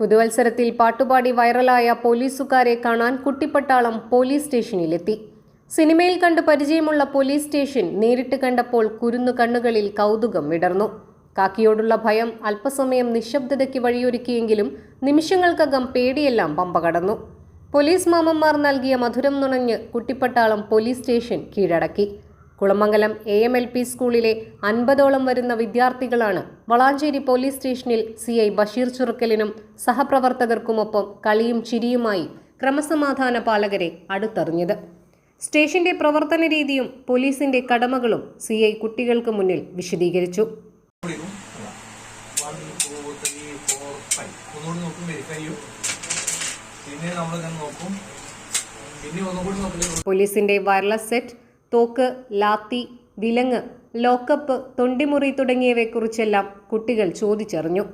പുതുവത്സരത്തിൽ പാട്ടുപാടി വൈറലായ പോലീസുകാരെ കാണാൻ കുട്ടിപ്പട്ടാളം പോലീസ് സ്റ്റേഷനിലെത്തി. സിനിമയിൽ കണ്ട് പരിചയമുള്ള പോലീസ് സ്റ്റേഷൻ നേരിട്ട് കണ്ടപ്പോൾ കുരുന്നു കണ്ണുകളിൽ കൗതുകം വിടർന്നു. കാക്കിയോടുള്ള ഭയം അല്പസമയം നിശബ്ദതയ്ക്ക് വഴിയൊരുക്കിയെങ്കിലും നിമിഷങ്ങൾക്കകം പേടിയെല്ലാം പമ്പ കടന്നു. പോലീസ് മാമന്മാർ നൽകിയ മധുരം നുണഞ്ഞ് കുട്ടിപ്പട്ടാളം പോലീസ് സ്റ്റേഷൻ കീഴടക്കി. Kulamangalam A M L P സ്കൂളിലെ അൻപതോളം വരുന്ന വിദ്യാർത്ഥികളാണ് വളാഞ്ചേരി പോലീസ് സ്റ്റേഷനിൽ സി ഐ ബഷീർ ചുറുക്കലിനും സഹപ്രവർത്തകർക്കുമൊപ്പം കളിയും ചിരിയുമായി ക്രമസമാധാന പാലകരെ അടുത്തറിഞ്ഞത്. സ്റ്റേഷന്റെ പ്രവർത്തന രീതിയും പോലീസിന്റെ കടമകളും സി ഐ കുട്ടികൾക്ക് മുന്നിൽ വിശദീകരിച്ചു. പോലീസിന്റെ വയർലെസ് സെറ്റ് തോക്ക് ലാത്തി വിലങ്ങ് ലോക്കപ്പ് തൊണ്ടിമുറി തുടങ്ങിയവയെക്കുറിച്ചെല്ലാം കുട്ടികൾ ചോദിച്ചറിഞ്ഞു.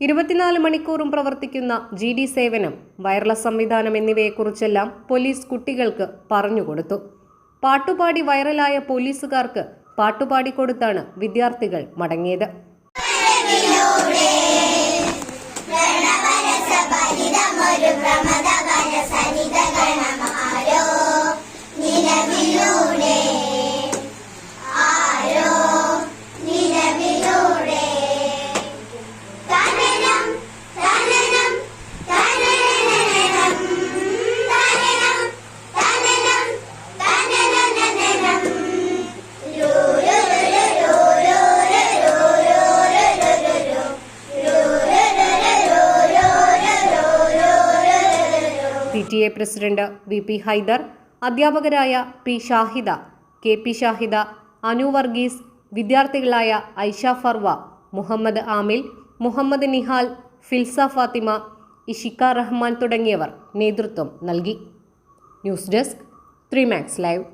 ഇരുപത്തിനാല് മണിക്കൂറും പ്രവർത്തിക്കുന്ന ജി ഡി സേവനം വയർലെസ് സംവിധാനം എന്നിവയെക്കുറിച്ചെല്ലാം പോലീസ് കുട്ടികൾക്ക് പറഞ്ഞുകൊടുത്തു. പാട്ടുപാടി വൈറലായ പോലീസുകാർക്ക് പാട്ടുപാടി കൊടുത്താണ് വിദ്യാർത്ഥികൾ മടങ്ങിയത്. P T A president V P Haidar അധ്യാപകരായ P Shahida K P Shahida Anu Varghese വിദ്യാർത്ഥികളായ Aisha Farwa Muhammad Amil Muhammad Nihal Filsa Fathima Ishika Rahman തുടങ്ങിയവർ നേതൃത്വം നൽകി. News desk three max live.